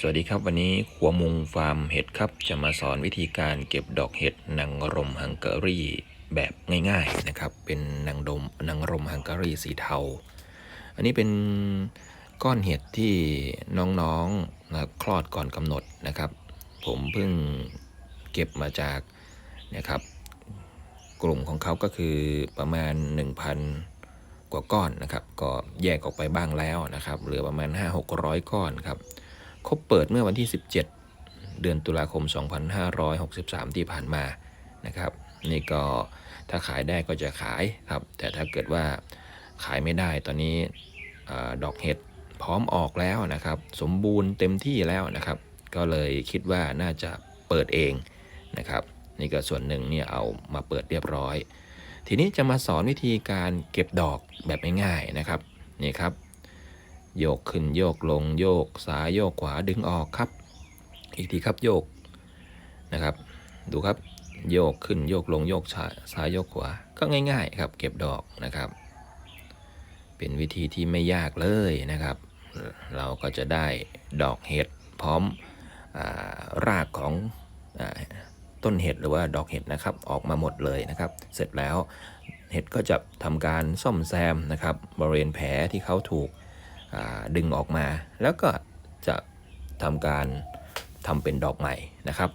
สวัสดีครับวันนี้ขัวมุงฟาร์มเห็ดครับ จะมาสอนวิธีการเก็บดอกเห็ดนางรมฮังการีแบบง่ายๆนะครับ เป็นนางดมนางรมฮังการีสีเทา อันนี้เป็นก้อนเห็ดที่น้องๆนะคลอดก่อนกำหนดนะครับ ผมเพิ่งเก็บมาจากนะครับ กลุ่มของเขาก็คือประมาณ 1,000 กว่าก้อนนะครับ ก็แยกออกไปบ้างแล้วนะครับเหลือประมาณ 5-600 ก้อนครับ ครบเปิดเมื่อวันที่ 17 เดือนตุลาคม 2563 ที่ผ่านมานะครับ นี่ก็ถ้าขายได้ก็จะขายครับ แต่ถ้าเกิดว่าขายไม่ได้ตอนนี้อดอกเห็ดพร้อมออกแล้วนะครับ สมบูรณ์เต็มที่แล้วนะครับ ก็เลยคิดว่าน่าจะเปิดเองนะครับ นี่ก็ส่วนหนึ่งเนี่ยเอามาเปิดเรียบร้อย ทีนี้จะมาสอนวิธีการเก็บดอกแบบง่ายๆนะครับนี่ครับ โยกขึ้นโยกลงโยกซ้ายโยกขวาดึงออกครับ อีกทีครับโยกนะครับ ดูครับโยกขึ้นโยกลงโยกซ้ายซ้ายโยกขวาก็ง่าย ๆ ครับ เก็บดอกนะครับ เป็นวิธีที่ไม่ยากเลยนะครับ เราก็จะได้ดอกเห็ดพร้อมรากของต้นเห็ดหรือว่าดอกเห็ดนะครับ ออกมาหมดเลยนะครับ เสร็จแล้วเห็ดก็จะทำการซ่อมแซมนะครับ บริเวณแผลที่เขาถูก ดึงออกมา แล้วก็จะทำการทำเป็นดอกใหม่นะครับ